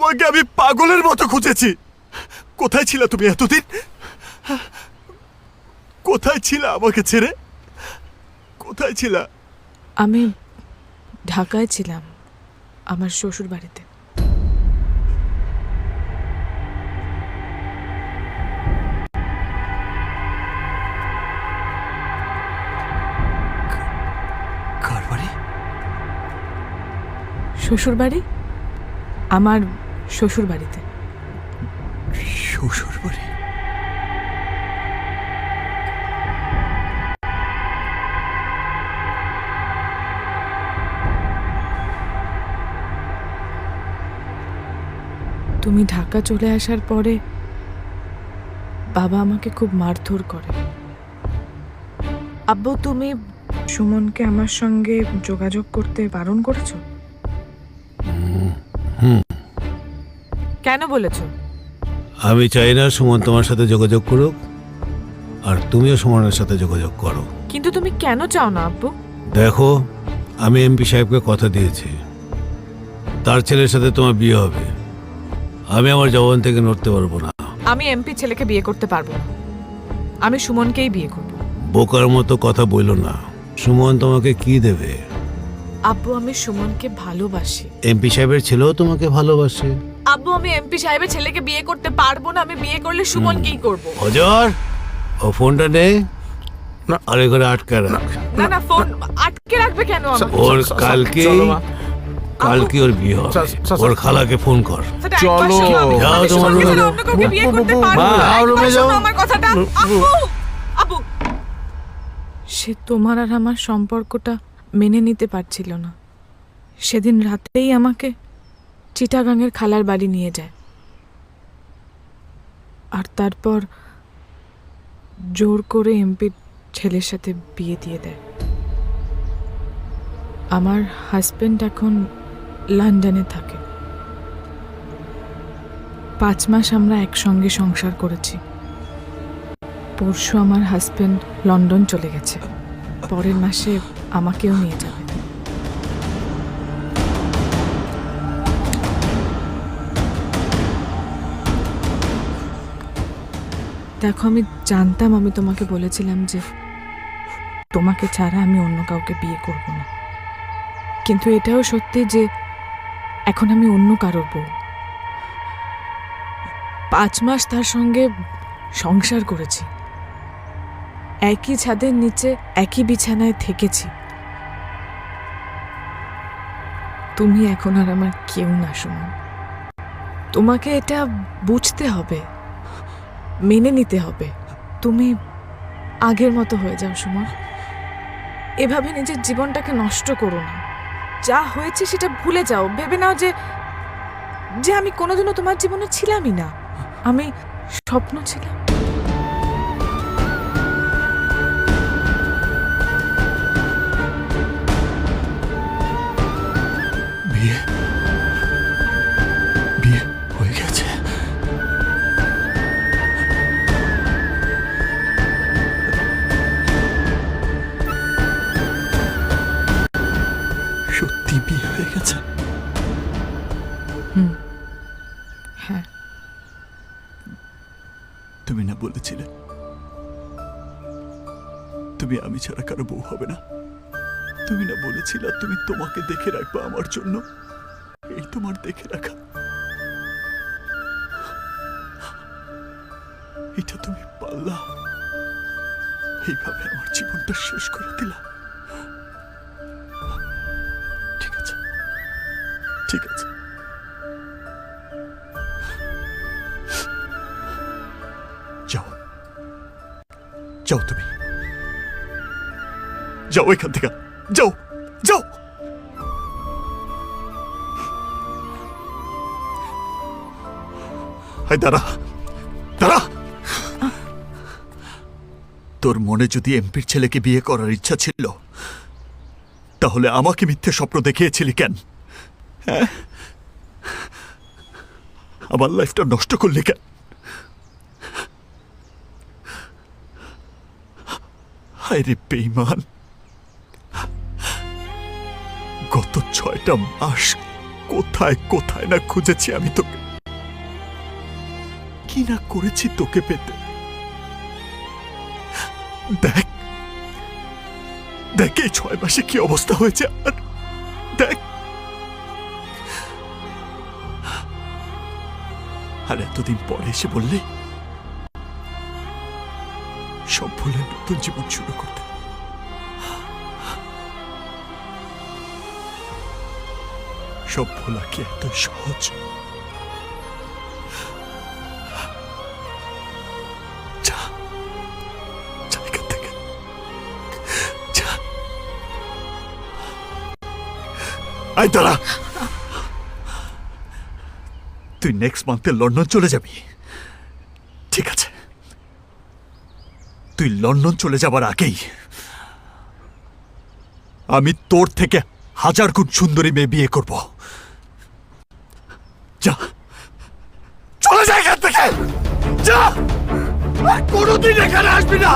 তোমাকে আমি পাগলের মতো খুঁজেছি। কোথায় ছিল তুমি এতদিন? কোথায় ছিল আমাকে ছেড়ে? কোথায় ছিল? আমি ঢাকায় ছিলাম আমার শ্বশুর বাড়িতে কার বাড়ি? শ্বশুর বাড়ি আমার শ্বশুর বাড়িতে শ্বশুর বাড়ি তুমি ঢাকা চলে আসার পরে বাবা আমাকে খুব মারধর করে। আব্বু তুমি সুমনকে আমার সঙ্গে যোগাযোগ করতে বারণ করেছ? কেন বলেছ? আমি চাই না সুমন তোমার সাথে যোগাযোগ করুক আর তুমিও সুমনের সাথে যোগাযোগ করো। কিন্তু তুমি কেন চাও না আব্বু? দেখো আমি এমপি সাহেবকে কথা দিয়েছি। তার ছেলের সাথে তোমার বিয়ে হবে। আমি আমার জবান থেকে নড়তে পারব না। আমি এমপি ছেলেকে বিয়ে করতে পারব না। আমি সুমনকেই বিয়ে করব। বোকার মতো কথা বইল না। সুমন তোমাকে কি দেবে? আব্বু আমি সুমনকে ভালোবাসি। এমপি সাহেবের ছেলেও তোমাকে ভালোবাসে। আব্বু আমি এমপি সাহেবের ছেলেকে বিয়ে করতে পারব না আমি বিয়ে করলে সুমনকেই করব? হজর ও ফোনটা নে আর এ ঘরে আটকে রাখ। না না ফোন আটকে রাখবে কেন আমাকে? ওর কালকে কালকে ওর বিয়ে হবে। ওর খালাকে ফোন কর। চলো। যাও তোমার রুমে। যাও। বিয়ে করতে পারব না। যাও রুমে যাও। আমার কথাটা। আব্বু আব্বু। সে তোমার আর আমার সম্পর্কটা মেনে নিতে পারছিল না। সেদিন রাতেই আমাকে চিটাগাংয়ের খালার বাড়ি নিয়ে যায়। আর তারপর জোর করে এমপির ছেলের সাথে বিয়ে দিয়ে দেয়। আমার হাজবেন্ড এখন লন্ডনে থাকে। পাঁচ মাস আমরা একসঙ্গে সংসার করেছি। পরশু আমার হাজবেন্ড লন্ডন চলে গেছে। পরের মাসে আমাকেও নিয়ে যাবে। দেখো, আমি জানতাম, আমি তোমাকে বলেছিলাম যে তোমাকে ছাড়া আমি অন্য কাউকে বিয়ে করব না। কিন্তু এটাও সত্যি যে এখন আমি অন্য কারোর বউ। পাঁচ মাস তার সঙ্গে সংসার করেছি। একই ছাদের নিচে, একই বিছানায় থেকেছি। তুমি এখন আর আমার কেউ না শোনো তোমাকে এটা বুঝতে হবে। মেনে নিতে হবে। তুমি আগের মতো হয়ে যাও সুমন এভাবে নিজের জীবনটাকে নষ্ট করো না। যা হয়েছে সেটা ভুলে যাও। ভেবে নাও যে যে আমি কোনোদিনও তোমার জীবনে ছিলামই না। আমি স্বপ্ন ছিলাম। সত্যি বিয়ে হয়ে গেছে। হ্যাঁ। তুমি না বলেছিলে। তুমি আমি ছাড়া কারও বউ হবে না। তুমি না বলেছিলে তুমি তোমাকে দেখে রাখবে আমার জন্য। এই তোমার দেখে রাখা। এটা তুমি পারলা। এইভাবে আমার জীবনটা শেষ করে দিলা। ঠিক আছে। যাও। যাও তুমি। যাও এখান থেকে। যাও। যাও। দাঁড়া। দাঁড়া। তোর মনে যদি এমপির ছেলেকে বিয়ে করার ইচ্ছা ছিল, তাহলে আমাকে মিথ্যে স্বপ্ন দেখিয়েছিলি কেন? আমার লাইফটা নষ্ট করলে কেন? হায় রে বেইমান গত ছয়টা মাস কোথায় কোথায় না খুঁজেছি আমি তোকে? কি না করেছি তোকে পেতে? দেখ দেখ এই ছয় মাসে কি অবস্থা হয়েছে আর আর এতদিন পরে এসে বললে, সব ভুলে নতুন জীবন শুরু করতে। সব ভোলা কি এতই সহজ? যা যা তুই নেক্সট মান্থে লন্ডন চলে যাবি। ঠিক আছে। তুই লন্ডন চলে যাবার আগেই আমি তোর থেকে হাজার গুণ সুন্দরী মেয়ে বিয়ে করব। যা। চলে যা এখান থেকে। যা। কোনোদিন এখানে আসবি না।